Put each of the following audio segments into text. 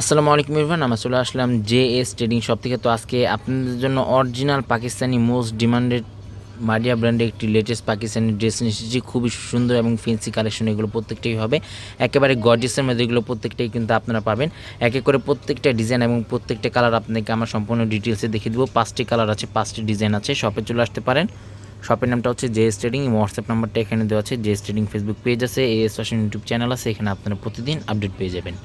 আসসালামু আলাইকুম ইরফান আমরা চলে আসলাম জে এস ট্রেডিং শপ থেকে। তো আজকে আপনাদের জন্য original Pakistani most demanded Maria ব্র্যান্ডের একটি লেটেস্ট পাকিস্তানি ড্রেস এসেছি। খুবই সুন্দর এবং ফেন্সি কালেকশন এগুলো প্রত্যেকটাই হবে। একেবারে গর্জিয়াসের মধ্যে এগুলো প্রত্যেকটাই কিন্তু আপনারা পাবেন। এক এক করে প্রত্যেকটা ডিজাইন এবং প্রত্যেকটা কালার আপনাকে আমার সম্পূর্ণ ডিটেলসে দেখিয়ে দেবো। পাঁচটি কালার আছে, পাঁচটি ডিজাইন আছে। শপে চলে আসতে পারেন। শপের নামটা হচ্ছে জে এস ট্রেডিং হোয়াটসঅ্যাপ নাম্বারটা এখানে দেওয়া আছে। J S trading Facebook page আছে। A S fashion YouTube channel আছে। এখানে আপনারা প্রতিদিন আপডেট পেয়ে যাবেন।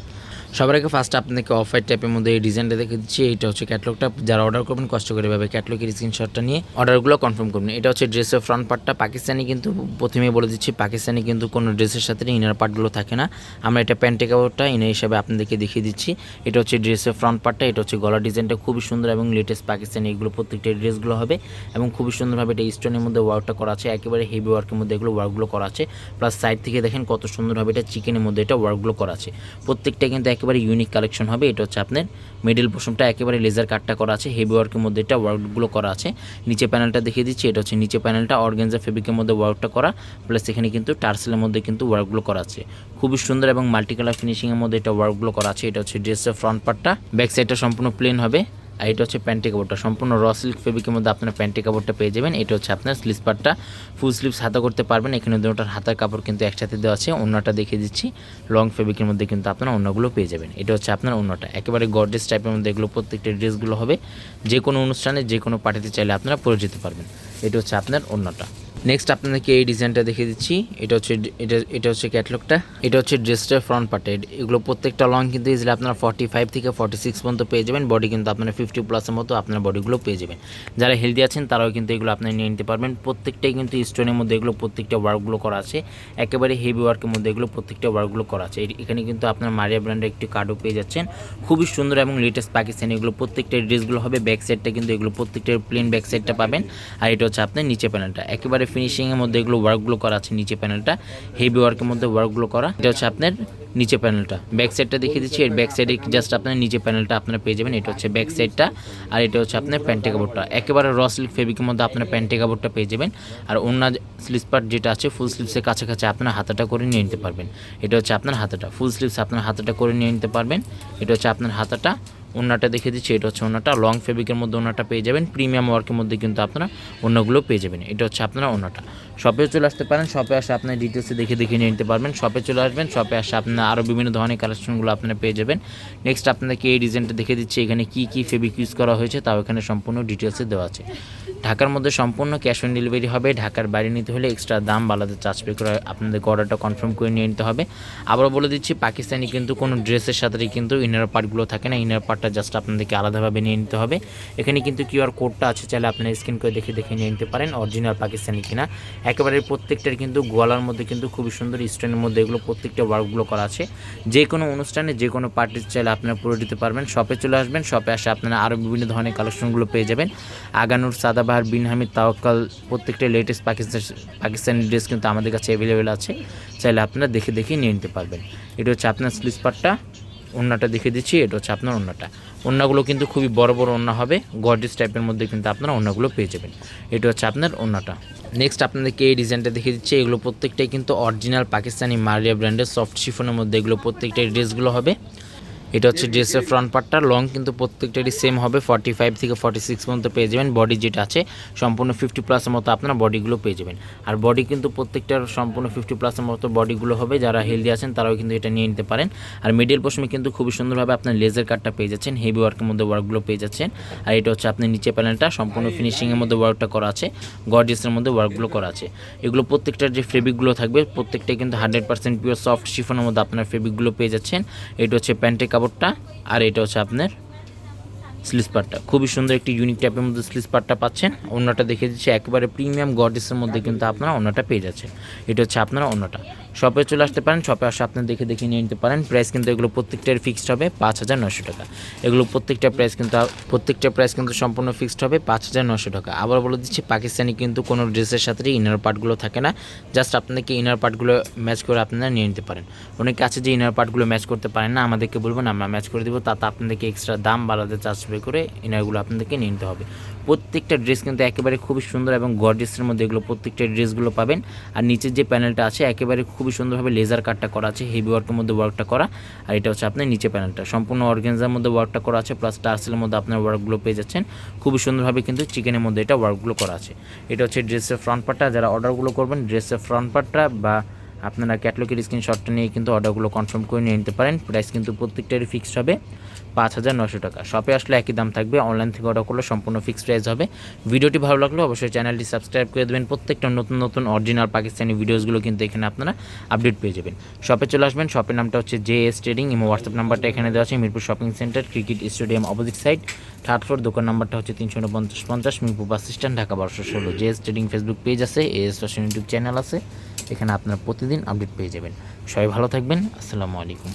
সবার আগে ফার্স্ট আপনাকে অফ হোয়াইট টাইপের মধ্যে এই ডিজাইনটা দেখে দিচ্ছি এটা হচ্ছে ক্যাটলগটা যারা অর্ডার করবেন, কষ্ট করে ভাবে ক্যাটলগের স্ক্রিনশটটা নিয়ে অর্ডারগুলো কনফার্ম করবেন। এটা হচ্ছে ড্রেসের ফ্রন্ট পার্টটা পাকিস্তানি কিন্তু প্রথমে বলে দিচ্ছি, পাকিস্তানি কিন্তু কোনো ড্রেসের সাথে ইনার পার্টগুলো থাকে না। আমরা এটা প্যান্টে কাপড়টা ইনার হিসাবে আপনাদেরকে দেখিয়ে দিচ্ছি। এটা হচ্ছে ড্রেসের ফ্রন্ট পার্টটা এটা হচ্ছে গলার ডিজাইনটা খুবই সুন্দর এবং লেটেস্ট পাকিস্তানি এগুলো প্রত্যেকটা ড্রেসগুলো হবে এবং খুবই সুন্দরভাবে এটা স্টোনের মধ্যে ওয়ার্কটা করা আছে। একেবারে হেভি ওয়ার্কের মধ্যে এগুলো ওয়ার্কগুলো করা আছে। প্লাস সাইড থেকে দেখেন কত সুন্দরভাবে এটা চিকেনের মধ্যে এটা ওয়ার্কগুলো করা আছে। প্রত্যেকটা কিন্তু একেবারে ইউনিক কালেকশন হবে। এটা হচ্ছে আপনার মিডিল পোর্শনটা একেবারে লেজার কাটটা করা আছে হেভি ওয়ার্কের মধ্যে এটা ওয়ার্কগুলো করা আছে। নিচে প্যানেলটা দেখিয়ে দিচ্ছি, এটা হচ্ছে নিচে প্যানেলটা অর্গেনজা ফেব্রিকের মধ্যে ওয়ার্কটা করা প্লাস এখানে কিন্তু টার্সেলের মধ্যে কিন্তু ওয়ার্কগুলো করা আছে। খুবই সুন্দর এবং মাল্টি কালার ফিনিশিংয়ের মধ্যে এটা ওয়ার্কগুলো করা আছে। এটা হচ্ছে ড্রেসের ফ্রন্ট পার্টটা ব্যাক সাইডটা সম্পূর্ণ প্লেন হবে। আর এটা হচ্ছে প্যান্টি কাপড়টা। সম্পূর্ণ র সিল্ক ফেব্রিকের মধ্যে আপনার প্যান্টি কাপড়টা পেয়ে যাবেন। এটা হচ্ছে আপনার স্লিপারটা ফুল স্লিপস হাতা করতে পারবেন। এখানে দুটার হাতার কাপড় কিন্তু একসাথে দেওয়া আছে। অন্যটা দেখিয়ে দিচ্ছি। লং ফেব্রিকের মধ্যে কিন্তু আপনারা অন্যগুলো পেয়ে যাবেন। এটা হচ্ছে আপনার অন্যটা। একেবারে গর্ডেস টাইপের মধ্যে এগুলো প্রত্যেকটা ড্রেসগুলো হবে। যে কোনো অনুষ্ঠানে যে কোনো পার্টিতে চাইলে আপনারা পরে যেতে পারবেন। এটা হচ্ছে আপনার অন্যটা। নেক্সট আপনাদেরকে এই ডিজাইনটা দেখে দিচ্ছি। এটা হচ্ছে এটা এটা হচ্ছে ক্যাটলগটা এটা হচ্ছে ড্রেসটার ফ্রন্ট পার্টে এগুলো প্রত্যেকটা লং কিন্তু ইজিলি আপনারা ফর্টি ফাইভ থেকে ফর্টি সিক্স পর্যন্ত পেয়ে যাবেন। বডি কিন্তু আপনারা ফিফটি প্লাসের মতো আপনার বডিগুলো পেয়ে যাবেন। যারা হেলদি আছেন, তারাও কিন্তু এগুলো আপনারা নিয়ে নিতে পারবেন। প্রত্যেকটাই কিন্তু স্টোনের মধ্যে এগুলো প্রত্যেকটা ওয়ার্কগুলো করা আছে। একেবারে হেভি ওয়ার্কের মধ্যে এগুলো প্রত্যেকটা ওয়ার্কগুলো করা আছে। এখানে কিন্তু আপনার মারিয়া ব্র্যান্ডের একটি কার্ডও পেয়ে যাচ্ছেন। খুবই সুন্দর এবং লেটেস্ট পাকিস্তানি এগুলো প্রত্যেকটা ড্রেসগুলো হবে। ব্যাক সাইডটা কিন্তু এগুলো প্রত্যেকটা প্লেন ব্যাক সাইডটা পাবেন। আর এটা হচ্ছে আপনার নিচে প্যানেলটা একেবারে ফিনিশিংয়ের মধ্যে এগুলো ওয়ার্কগুলো করা আছে নিচে প্যানেলটা হেভি ওয়ার্কের মধ্যে ওয়ার্কগুলো করা। এটা হচ্ছে আপনার নিচে প্যানেলটা ব্যাক সাইডটা দেখিয়ে দিচ্ছি। এর ব্যাক সাইডে জাস্ট আপনার নিচে প্যানেলটা আপনারা পেয়ে যাবেন। এটা হচ্ছে ব্যাক সাইডটা আর এটা হচ্ছে আপনার প্যান্টে কাপড়টা একেবারে র সিল্ক ফেব্রিকের মধ্যে আপনার প্যান্টে কাপড়টা পেয়ে যাবেন। আর অন্য স্লিভস পার্ট যেটা আছে ফুল স্লিভসের কাছাকাছি আপনার হাতাটা করে নিয়ে নিতে পারবেন। এটা হচ্ছে আপনার হাতাটা। ফুল স্লিপস আপনার হাতাটা করে নিয়ে নিতে পারবেন। এটা হচ্ছে আপনার হাতাটা। ওনাটা দেখে দিচ্ছি, এটা হচ্ছে ওনাটা। লং ফেব্রিকের মধ্যে ওনাটা পেয়ে যাবেন প্রিমিয়াম ওয়ার্কের মধ্যে কিন্তু আপনারা অন্যগুলো পেয়ে যাবেন। এটা হচ্ছে আপনারা ওনাটা। শপে চলে আসতে পারেন শপে আসে আপনার ডিটেলসে দেখে দেখে নিয়ে নিতে পারবেন। শপে চলে আসবেন শপে আসে আপনার আরও বিভিন্ন ধরনের কালেকশনগুলো আপনারা পেয়ে যাবেন। নেক্সট আপনাদেরকে এই ডিজাইনটা দেখে দিচ্ছি, এখানে কী কী ফেব্রিক ইউজ করা হয়েছে, তাও এখানে সম্পূর্ণ ডিটেলসে দেওয়া আছে। ঢাকার মধ্যে সম্পূর্ণ ক্যাশ অন ডেলিভারি হবে, ঢাকার বাইরে নিতে হলে এক্সট্রা দাম বালাতে চার্জ পে করে আপনাদের অর্ডারটা কনফার্ম করে নিয়ে নিতে হবে। আবারও বলে দিচ্ছি, পাকিস্তানি কিন্তু কোনো ড্রেসের সাথে কিন্তু ইনার পার্টগুলো থাকে না ইনার পার্টটা জাস্ট আপনাদেরকে আলাদাভাবে নিয়ে নিতে হবে। এখানে কিন্তু কিউআর কোডটা আছে, চাইলে আপনারা স্ক্যান করে দেখে দেখে নিয়ে নিতে পারেন অরিজিনাল পাকিস্তানি কিনা। একেবারে প্রত্যেকটার কিন্তু গোয়ালার মধ্যে কিন্তু খুবই সুন্দর স্টোনের মধ্যে এগুলো প্রত্যেকটা ওয়ার্কগুলো করা আছে। যে কোনো অনুষ্ঠানে, যে কোনো পার্টির চাইলে আপনারা পুরো দিতে পারবেন। শপে চলে আসবেন শপে আসে আপনারা আরও বিভিন্ন ধরনের কালেকশনগুলো পেয়ে যাবেন। আগানুর, সাদাবাহার, বিন হামিদ, তাওয়াক্কাল, প্রত্যেকটা লেটেস্ট পাকিস্তান, পাকিস্তানি ড্রেস কিন্তু আমাদের কাছে অ্যাভেলেবেল আছে। চাইলে আপনারা দেখে দেখে নিয়ে নিতে পারবেন। এটা হচ্ছে আপনার স্লিস পার্টটা ওন্নাটা দেখে দিচ্ছি, এটা হচ্ছে আপনার ওন্নাটা ওন্নাগুলো কিন্তু খুবই বড় বড় ওন্না হবে গর্জিস টাইপের মধ্যে কিন্তু আপনারা ওন্নাগুলো পেয়ে যাবেন। এটা হচ্ছে আপনার ওন্নাটা নেক্সট আপনাদেরকে এই ডিজাইনটা দেখে দিচ্ছি, এগুলো প্রত্যেকটাই কিন্তু অরিজিনাল পাকিস্তানি মারিয়া ব্র্যান্ডের সফট শিফনের মধ্যে এগুলো প্রত্যেকটাই ড্রেসগুলো হবে। এটা হচ্ছে ড্রেসের ফ্রন্ট পার্টটা লং কিন্তু প্রত্যেকটারই সেম হবে। ফর্টি ফাইভ থেকে ফর্টি সিক্স পর্যন্ত পেয়ে যাবেন। বডি যেটা আছে, সম্পূর্ণ ফিফটি প্লাসের মতো আপনারা বডিগুলো পেয়ে যাবেন। আর বডি কিন্তু প্রত্যেকটার সম্পূর্ণ ফিফটি প্লাসের মতো বডিগুলো হবে। যারা হেলদি আছেন, তারাও কিন্তু এটা নিয়ে নিতে পারেন। আর মিডিল পোর্শনে কিন্তু খুবই সুন্দরভাবে আপনার লেজার কাটটা পেয়ে যাচ্ছেন। হেভি ওয়ার্কের মধ্যে ওয়ার্কগুলো পেয়ে যাচ্ছেন। আর এটা হচ্ছে আপনার নিচে প্যানেলটা সম্পূর্ণ ফিনিশিংয়ের মধ্যে ওয়ার্কটা করা আছে। গর্জিয়াসের মধ্যে ওয়ার্কগুলো করা আছে। এগুলো প্রত্যেকটার যে ফেব্রিকগুলো থাকবে প্রত্যেকটা কিন্তু হান্ড্রেড পার্সেন্ট পিওর সফট শিফনের মধ্যে আপনার ফেব্রিকগুলো পেয়ে যাচ্ছেন। এটা হচ্ছে প্যান্টের কাপড়টা আর এটা হচ্ছে আপনার স্লিস পাটটা খুবই সুন্দর একটি ইউনিক টাইপের মধ্যে স্লিস পাটটা পাচ্ছেন। অন্যটা দেখে দিচ্ছি, একেবারে প্রিমিয়াম গডেসের মধ্যে কিন্তু আপনারা অন্যটা পেয়ে যাচ্ছেন। এটা হচ্ছে আপনারা অন্যটা শপে চলে আসতে পারেন শপে আসে আপনি দেখে দেখে নিয়ে নিতে পারেন। প্রাইস কিন্তু এগুলো প্রত্যেকটার ফিক্সড হবে, পাঁচ হাজার নশো টাকা। এগুলো প্রত্যেকটা প্রাইস কিন্তু, প্রত্যেকটা প্রাইস কিন্তু সম্পূর্ণ ফিক্সড হবে, পাঁচ হাজার নশো টাকা। আবার বলে দিচ্ছি, পাকিস্তানি কিন্তু কোনো ড্রেসের সাথে ইনার পার্টগুলো থাকে না জাস্ট আপনাদেরকে ইনার পার্টগুলো ম্যাচ করে আপনারা নিয়ে নিতে পারেন। অনেকে আছে যে ইনার পার্টগুলো ম্যাচ করতে পারেন না, আমাদেরকে বলবেন, আমরা ম্যাচ করে দেবো, তাতে আপনাদেরকে এক্সট্রা দাম বাড়াতে চার্জ পে করে ইনারগুলো আপনাদেরকে নিয়ে নিতে হবে। প্রত্যেকটা ড্রেস কিন্তু একেবারে খুবই সুন্দর এবং গর্জেসের মধ্যে এগুলো প্রত্যেকটা ড্রেসগুলো পাবেন। আর নিচের যে প্যানেলটা আছে, একেবারে খুবই সুন্দরভাবে লেজার কাটটা করা আছে হেভি ওয়ার্কের মধ্যে ওয়ার্কটা করা। আর এটা হচ্ছে আপনার নিচে প্যানেলটা সম্পূর্ণ অর্গেনজার মধ্যে ওয়ার্কটা করা আছে প্লাস টার্সেলের মধ্যে আপনার ওয়ার্কগুলো পেয়ে যাচ্ছেন। খুবই সুন্দরভাবে কিন্তু চিকেনের মধ্যে এটা ওয়ার্কগুলো করা আছে। এটা হচ্ছে ড্রেসের ফ্রন্ট পার্টটা যারা অর্ডারগুলো করবেন ড্রেসের ফ্রন্ট পার্টটা বা আপনারা ক্যাটলগের স্ক্রিনশটটা নিয়ে কিন্তু অর্ডারগুলো কনফার্ম করে নিয়ে নিতে পারেন। প্রাইস কিন্তু প্রত্যেকটারই ফিক্সড হবে, পাঁচ হাজার নশো টাকা। শপে আসলে একই দাম থাকবে অনলাইন থেকে অর্ডার করলে সম্পূর্ণ ফিক্সড প্রাইস হবে। ভিডিওটি ভালো লাগলে অবশ্যই চ্যানেলটি সাবস্ক্রাইব করে দেবেন। প্রত্যেকটা নতুন নতুন অরিজিনাল পাকিস্তানি ভিডিওসগুলো কিন্তু এখানে আপনারা আপডেট পেয়ে যাবেন। শপে চলে আসবেন শপের নামটা হচ্ছে জে এস ট্রেডিং এবং হোয়াটসঅ্যাপ নাম্বারটা এখানে দেওয়া আছে, Mirpur shopping centre cricket stadium opposite side third floor দোকান নাম্বারটা হচ্ছে তিনশো উনপঞ্চাশ পঞ্চাশ, মিরপুর বাস স্ট্যান্ড ঢাকা বারোশো ষোলো। J S trading Facebook page আছে A S fashion YouTube channel আছে। এখানে আপনারা প্রতিদিন আপডেট পেয়ে যাবেন। সবাই ভালো থাকবেন। আসসালামু আলাইকুম।